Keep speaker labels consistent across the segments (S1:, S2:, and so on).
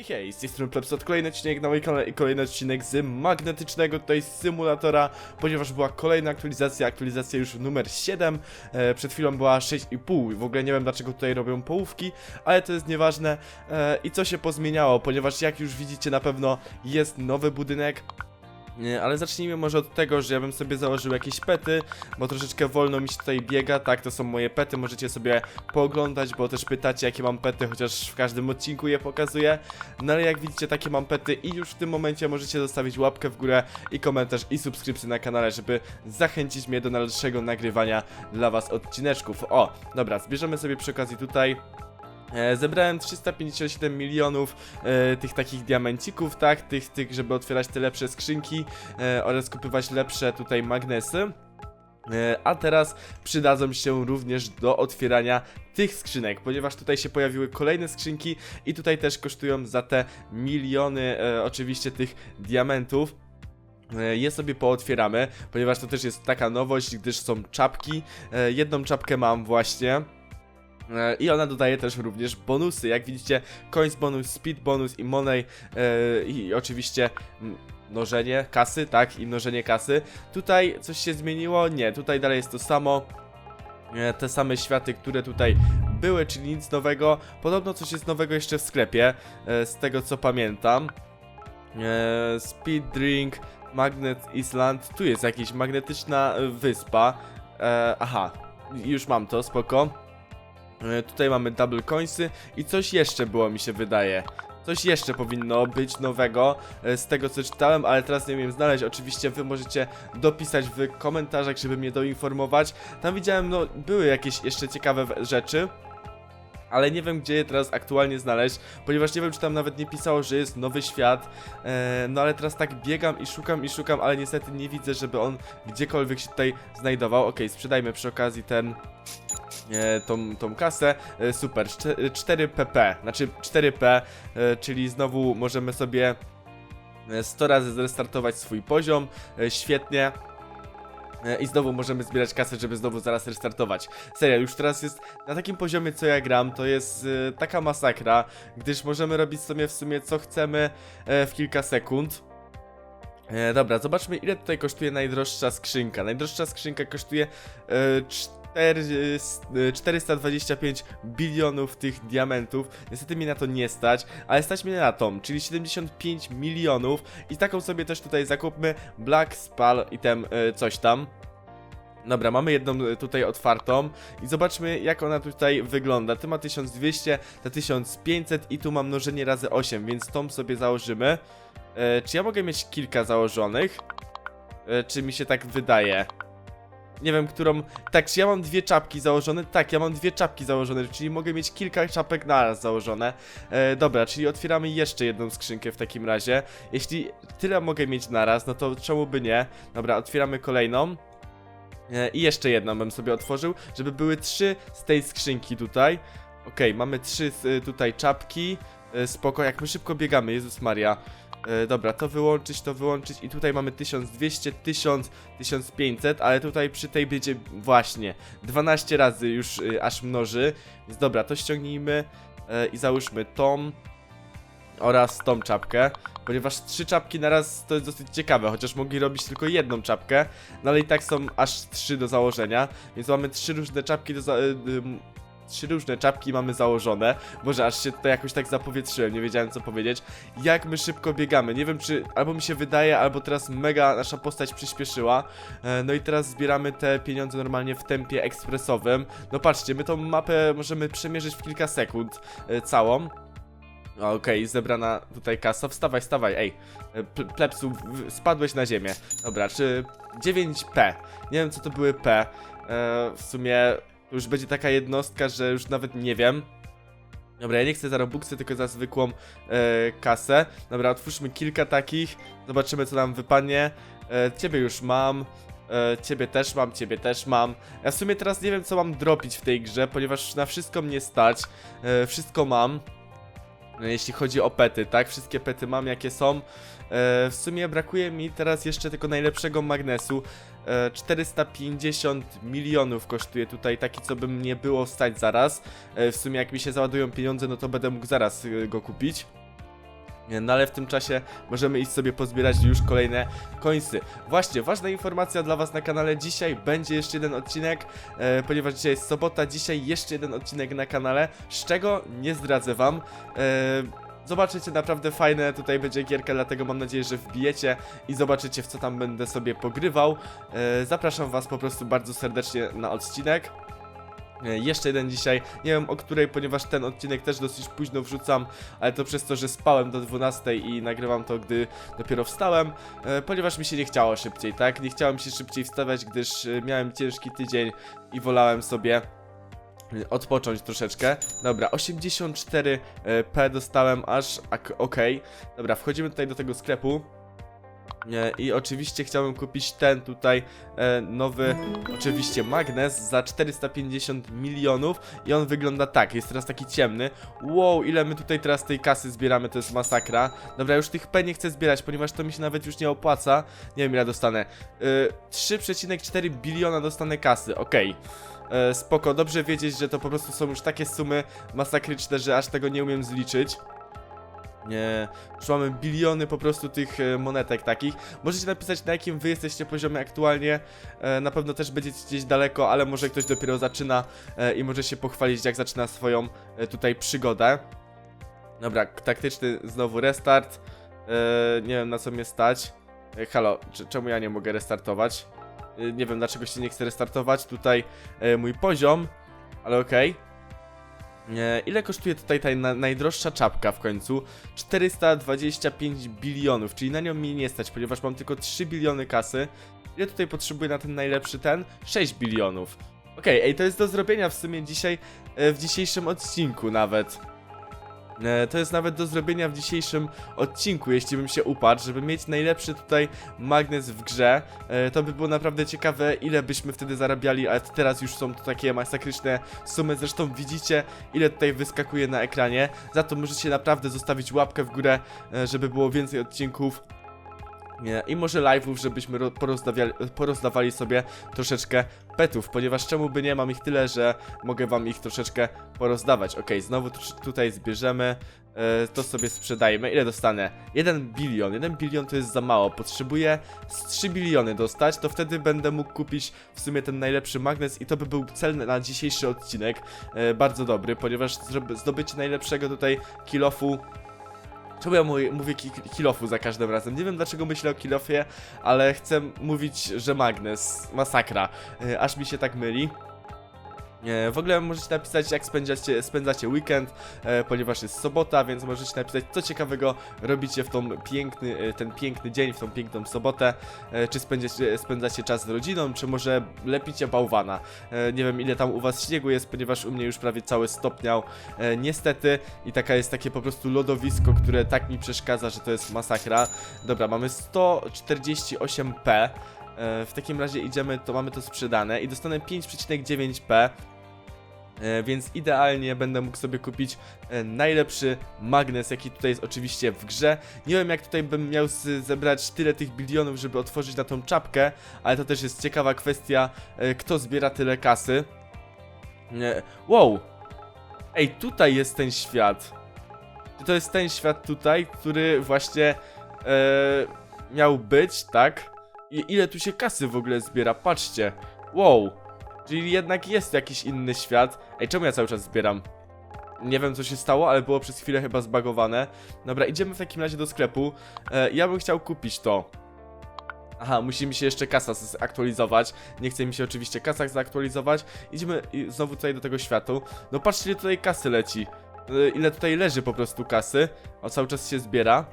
S1: Hej, hej, z tej strony Plebsot, kolejny odcinek na moim kanale i kolejny odcinek z magnetycznego tutaj symulatora, ponieważ była kolejna aktualizacja, aktualizacja już numer 7, e, przed chwilą była 6,5, w ogóle nie wiem dlaczego tutaj robią połówki, ale to jest nieważne. E, i co się pozmieniało, ponieważ jak już widzicie na pewno jest nowy budynek, ale zacznijmy może od tego, że ja bym sobie założył jakieś pety, bo troszeczkę wolno mi się tutaj biega, tak, to są moje pety, możecie sobie pooglądać, bo też pytacie jakie mam pety, chociaż w każdym odcinku je pokazuję. No ale jak widzicie takie mam pety i już w tym momencie możecie zostawić łapkę w górę i komentarz i subskrypcję na kanale, żeby zachęcić mnie do dalszego nagrywania dla was odcineczków. O, dobra, zbierzemy sobie przy okazji tutaj Zebrałem 357 milionów e, tych takich diamencików, tak? Tych, tych, żeby otwierać te lepsze skrzynki e, oraz kupywać lepsze tutaj magnesy. E, A teraz przydadzą się również do otwierania tych skrzynek, ponieważ tutaj się pojawiły kolejne skrzynki i tutaj też kosztują za te miliony e, oczywiście tych diamentów. E, Je sobie pootwieramy, ponieważ to też jest taka nowość, gdyż są czapki. E, Jedną czapkę mam właśnie. E, I ona dodaje też również bonusy. Jak widzicie, coins bonus, speed bonus i money e, i oczywiście mnożenie kasy, tak? I mnożenie kasy. Tutaj coś się zmieniło? Nie, tutaj dalej jest to samo. E, te same światy, które tutaj były, czyli nic nowego. Podobno coś jest nowego jeszcze w sklepie, z tego co pamiętam. Speed drink, Magnet Island. Tu jest jakaś magnetyczna wyspa. Aha, już mam to, spoko. E, Tutaj mamy double coinsy i coś jeszcze było mi się wydaje. Coś jeszcze powinno być nowego e, z tego co czytałem, ale teraz nie wiem znaleźć. Oczywiście wy możecie dopisać w komentarzach, żeby mnie doinformować. Tam widziałem, no były jakieś jeszcze ciekawe rzeczy. Ale nie wiem, gdzie je teraz aktualnie znaleźć, ponieważ nie wiem, czy tam nawet nie pisało, że jest nowy świat. E, no ale teraz tak biegam i szukam i szukam, ale niestety nie widzę, żeby on gdziekolwiek się tutaj znajdował. Okej, sprzedajmy przy okazji ten tą, tą kasę. E, super, czte- 4 pp, znaczy 4p, e, czyli znowu możemy sobie e, 100 razy zrestartować swój poziom. E, świetnie. E, I znowu możemy zbierać kasę, żeby znowu zaraz restartować. Serio, już teraz jest na takim poziomie, co ja gram, to jest e, taka masakra, gdyż możemy robić sobie w sumie co chcemy e, w kilka sekund. E, dobra, zobaczmy ile tutaj kosztuje najdroższa skrzynka. Najdroższa skrzynka kosztuje e, 4, e, 425 bilionów tych diamentów. Niestety mnie na to nie stać, ale stać mnie na tą, czyli 75 milionów. I taką sobie też tutaj zakupmy Black Spal i tem e, coś tam. Dobra, mamy jedną e, tutaj otwartą i zobaczmy jak ona tutaj wygląda. Tu ma 1200, ta 1500 i tu mam mnożenie razy 8, więc tą sobie założymy. Czy ja mogę mieć kilka założonych? Czy mi się tak wydaje? Nie wiem, którą... Tak, czy ja mam dwie czapki założone? Tak, ja mam dwie czapki założone, czyli mogę mieć kilka czapek naraz założone. E, dobra, czyli otwieramy jeszcze jedną skrzynkę w takim razie. Jeśli tyle mogę mieć naraz, no to czemu by nie? Dobra, otwieramy kolejną. E, I jeszcze jedną bym sobie otworzył, żeby były trzy z tej skrzynki tutaj. Okej, mamy trzy y, tutaj czapki. E, Spoko, jak my szybko biegamy, Jezus Maria. E, dobra, to wyłączyć, to wyłączyć i tutaj mamy 1200, 1000, 1500, ale tutaj przy tej będzie właśnie 12 razy już y, aż mnoży. Więc dobra, to ściągnijmy e, i załóżmy tą oraz tą czapkę, ponieważ trzy czapki na raz to jest dosyć ciekawe, chociaż mogli robić tylko jedną czapkę, no ale i tak są aż trzy do założenia, więc mamy trzy różne czapki do za... y, ym, Trzy różne czapki mamy założone. Boże, aż się tutaj jakoś tak zapowietrzyłem, nie wiedziałem co powiedzieć. Jak my szybko biegamy. Nie wiem, czy albo mi się wydaje, albo teraz mega nasza postać przyspieszyła. E, no i teraz zbieramy te pieniądze normalnie w tempie ekspresowym. No patrzcie, my tą mapę możemy przemierzyć w kilka sekund e, całą. Okej, zebrana tutaj kasa. Wstawaj, wstawaj, ej. E, Ple- Plepsu, spadłeś na ziemię. Dobra, czy 9P? Nie wiem, co to były P. E, w sumie to już będzie taka jednostka, że już nawet nie wiem. Dobra, ja nie chcę za Robuxy, tylko za zwykłą e, kasę. Dobra, otwórzmy kilka takich. Zobaczymy, co nam wypadnie. E, ciebie już mam. E, ciebie też mam, ciebie też mam. Ja w sumie teraz nie wiem, co mam dropić w tej grze, ponieważ na wszystko mnie stać. E, wszystko mam. No, jeśli chodzi o pety, tak? Wszystkie pety mam, jakie są. E, w sumie brakuje mi teraz jeszcze tego najlepszego magnesu. E, 450 milionów kosztuje tutaj taki, co by mnie było stać zaraz. E, w sumie jak mi się załadują pieniądze, no to będę mógł zaraz e, go kupić. No ale w tym czasie możemy iść sobie pozbierać już kolejne końsy. Właśnie, ważna informacja dla Was na kanale. Dzisiaj będzie jeszcze jeden odcinek, e, ponieważ dzisiaj jest sobota. Dzisiaj jeszcze jeden odcinek na kanale, z czego nie zdradzę Wam. E, Zobaczycie naprawdę fajne, tutaj będzie gierka, dlatego mam nadzieję, że wbijecie i zobaczycie w co tam będę sobie pogrywał. E, zapraszam Was po prostu bardzo serdecznie na odcinek. E, Jeszcze jeden dzisiaj, nie wiem o której, ponieważ ten odcinek też dosyć późno wrzucam, ale to przez to, że spałem do 12 i nagrywam to, gdy dopiero wstałem, e, ponieważ mi się nie chciało szybciej, tak? Nie chciałem się szybciej wstawiać, gdyż e, miałem ciężki tydzień i wolałem sobie odpocząć troszeczkę. Dobra, 84p dostałem aż, okej. Dobra, wchodzimy tutaj do tego sklepu. E, I oczywiście chciałbym kupić ten tutaj e, nowy, oczywiście magnes za 450 milionów i on wygląda tak, jest teraz taki ciemny. Wow, ile my tutaj teraz tej kasy zbieramy, to jest masakra. Dobra, już tych P nie chcę zbierać, ponieważ to mi się nawet już nie opłaca. Nie wiem ile dostanę. E, 3,4 biliona dostanę kasy, okej. E, Spoko, dobrze wiedzieć, że to po prostu są już takie sumy masakryczne, że aż tego nie umiem zliczyć. Nie, już mamy biliony po prostu tych e, monetek takich. Możecie napisać na jakim wy jesteście poziomie aktualnie. E, na pewno też będziecie gdzieś daleko, ale może ktoś dopiero zaczyna e, i może się pochwalić jak zaczyna swoją tutaj przygodę. Dobra, taktyczny znowu restart. Nie wiem na co mnie stać. Halo, czemu ja nie mogę restartować? Nie wiem dlaczego się nie chce restartować. Tutaj mój poziom, ale okej. E, Ile kosztuje tutaj ta na, najdroższa czapka w końcu? 425 bilionów, czyli na nią mi nie stać, ponieważ mam tylko 3 biliony kasy. Ile tutaj potrzebuję na ten najlepszy ten? 6 bilionów. Okej, ej, to jest do zrobienia w sumie dzisiaj, e, w dzisiejszym odcinku nawet. E, To jest nawet do zrobienia w dzisiejszym odcinku, jeśli bym się uparł, żeby mieć najlepszy tutaj magnes w grze. E, To by było naprawdę ciekawe, ile byśmy wtedy zarabiali, ale teraz już są to takie masakryczne sumy. Zresztą widzicie, ile tutaj wyskakuje na ekranie. Za to możecie naprawdę zostawić łapkę w górę, e, żeby było więcej odcinków. Nie, I może live'ów, żebyśmy porozdawali sobie troszeczkę petów, ponieważ czemu by nie, mam ich tyle, że mogę wam ich troszeczkę porozdawać. Okej, znowu tutaj zbierzemy, e, to sobie sprzedajmy. Ile dostanę? 1 bilion. 1 bilion to jest za mało. Potrzebuję z 3 biliony dostać, to wtedy będę mógł kupić w sumie ten najlepszy magnes i to by był cel na dzisiejszy odcinek. E, bardzo dobry, ponieważ zdobycie najlepszego tutaj kilofu Czemu ja mówię, mówię ki kilofu za każdym razem? Nie wiem dlaczego myślę o kilofie, ale chcę mówić, że magnes. Masakra. E, aż mi się tak myli. E, w ogóle możecie napisać, jak spędzacie, spędzacie weekend, e, ponieważ jest sobota, więc możecie napisać, co ciekawego robicie w tą piękny, e, ten piękny dzień, w tą piękną sobotę. Czy spędzacie, czas z rodziną, czy może lepicie bałwana. Nie wiem, ile tam u was śniegu jest, ponieważ u mnie już prawie cały stopniał. Niestety, i taka jest takie po prostu lodowisko, które tak mi przeszkadza, że to jest masakra. Dobra, mamy 148p. E, W takim razie idziemy, to mamy to sprzedane i dostanę 5,9p. E, Więc idealnie będę mógł sobie kupić e, najlepszy magnes, jaki tutaj jest oczywiście w grze. Nie wiem jak tutaj bym miał zebrać tyle tych bilionów, żeby otworzyć na tą czapkę, ale to też jest ciekawa kwestia, kto zbiera tyle kasy. Wow! Ej, tutaj jest ten świat. To jest ten świat tutaj, który właśnie e, miał być, tak? Ile tu się kasy w ogóle zbiera? Patrzcie. Wow. Czyli jednak jest jakiś inny świat. Ej, czemu ja cały czas zbieram? Nie wiem co się stało, ale było przez chwilę chyba zbagowane. Dobra, idziemy w takim razie do sklepu. E, ja bym chciał kupić to. Aha, musi mi się jeszcze kasa zaktualizować. Nie chce mi się oczywiście kasach zaktualizować. Idziemy znowu tutaj do tego światu. No patrzcie, ile tutaj kasy leci. E, Ile tutaj leży po prostu kasy. O, cały czas się zbiera.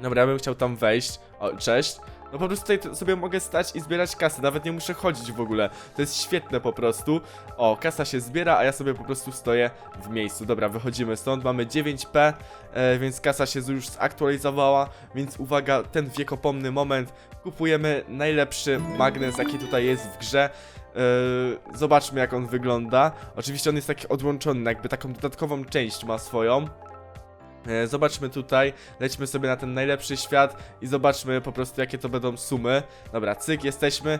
S1: Dobra, ja bym chciał tam wejść. O, cześć. No po prostu tutaj sobie mogę stać i zbierać kasy, nawet nie muszę chodzić w ogóle. To jest świetne po prostu. O, kasa się zbiera, a ja sobie po prostu stoję w miejscu. Dobra, wychodzimy stąd, mamy 9p, e, więc kasa się już zaktualizowała, więc uwaga, ten wiekopomny moment. Kupujemy najlepszy magnes, jaki tutaj jest w grze. E, zobaczmy jak on wygląda. Oczywiście on jest taki odłączony, jakby taką dodatkową część ma swoją. E, Zobaczmy tutaj, lećmy sobie na ten najlepszy świat i zobaczmy po prostu jakie to będą sumy. Dobra, cyk, jesteśmy.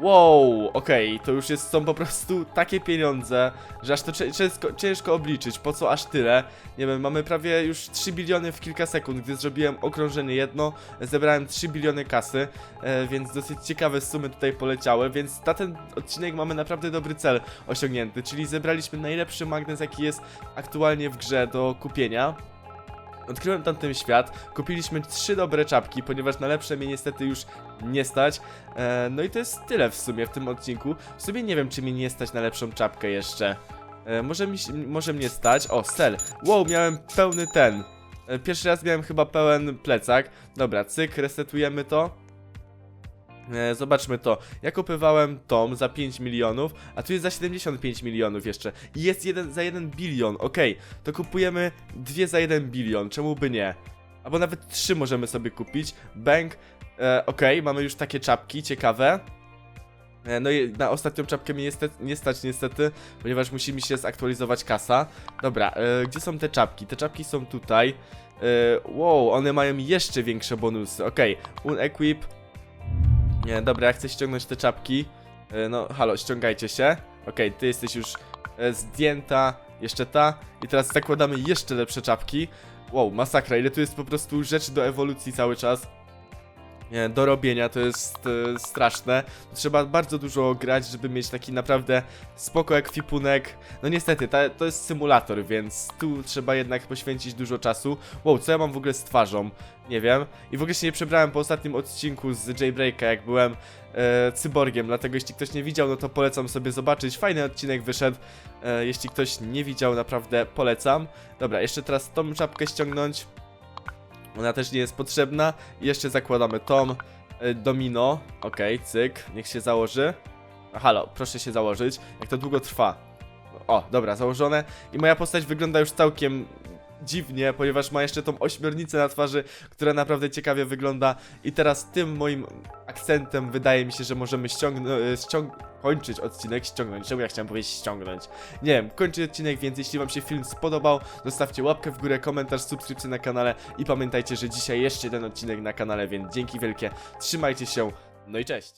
S1: Wow, okej, to już jest, są po prostu takie pieniądze, że aż to ciężko, ciężko obliczyć, po co aż tyle. Nie wiem, mamy prawie już 3 biliony w kilka sekund, gdy zrobiłem okrążenie jedno, zebrałem 3 biliony kasy, e, więc dosyć ciekawe sumy tutaj poleciały, więc na ten odcinek mamy naprawdę dobry cel osiągnięty, czyli zebraliśmy najlepszy magnes, jaki jest aktualnie w grze do kupienia. Odkryłem tamten świat, kupiliśmy trzy dobre czapki, ponieważ na lepsze mnie niestety już nie stać. E, no i to jest tyle w sumie w tym odcinku. W sumie nie wiem, czy mnie nie stać na lepszą czapkę jeszcze. E, może, mi, może mnie stać. O, sel. Wow, miałem pełny ten. E, pierwszy raz miałem chyba pełen plecak. Dobra, cyk, resetujemy to. E, zobaczmy to. Ja kupywałem tom za 5 milionów, a tu jest za 75 milionów jeszcze. I jest jeden za 1 bilion. Okej, to kupujemy dwie za 1 bilion. Czemu by nie? Albo nawet trzy możemy sobie kupić. Bank. E, Okej, mamy już takie czapki, ciekawe. E, no i na ostatnią czapkę mnie niestety, nie stać niestety, ponieważ musi mi się zaktualizować kasa. Dobra, e, gdzie są te czapki? Te czapki są tutaj. E, wow, one mają jeszcze większe bonusy. Okej, unequip. Nie, dobra, ja chcę ściągnąć te czapki. E, no, halo, ściągajcie się. Okej, ty jesteś już e, zdjęta. Jeszcze ta. I teraz zakładamy jeszcze lepsze czapki. Wow, masakra, ile tu jest po prostu rzeczy do ewolucji cały czas. Do robienia to jest e, straszne. Trzeba bardzo dużo grać, żeby mieć taki naprawdę spoko ekwipunek. No niestety, ta, to jest symulator, więc tu trzeba jednak poświęcić dużo czasu. Wow, co ja mam w ogóle z twarzą? Nie wiem. I w ogóle się nie przebrałem po ostatnim odcinku z Jaybreaka, jak byłem e, cyborgiem, dlatego jeśli ktoś nie widział, no to polecam sobie zobaczyć. Fajny odcinek wyszedł. E, jeśli ktoś nie widział, naprawdę polecam. Dobra, jeszcze teraz tą czapkę ściągnąć. Ona też nie jest potrzebna. Jeszcze zakładamy tom. e, Domino. Okej, cyk. Niech się założy. Halo, proszę się założyć. Jak to długo trwa. O, dobra, założone. I moja postać wygląda już całkiem dziwnie, ponieważ ma jeszcze tą ośmiornicę na twarzy, która naprawdę ciekawie wygląda. I teraz tym moim akcentem wydaje mi się, że możemy ściągnąć, ściąg kończyć odcinek, ściągnąć. Czemu ja chciałem powiedzieć ściągnąć? Nie wiem, kończyć odcinek, więc jeśli wam się film spodobał, zostawcie łapkę w górę, komentarz, subskrypcję na kanale i pamiętajcie, że dzisiaj jeszcze jeden odcinek na kanale, więc dzięki wielkie, trzymajcie się, no i cześć!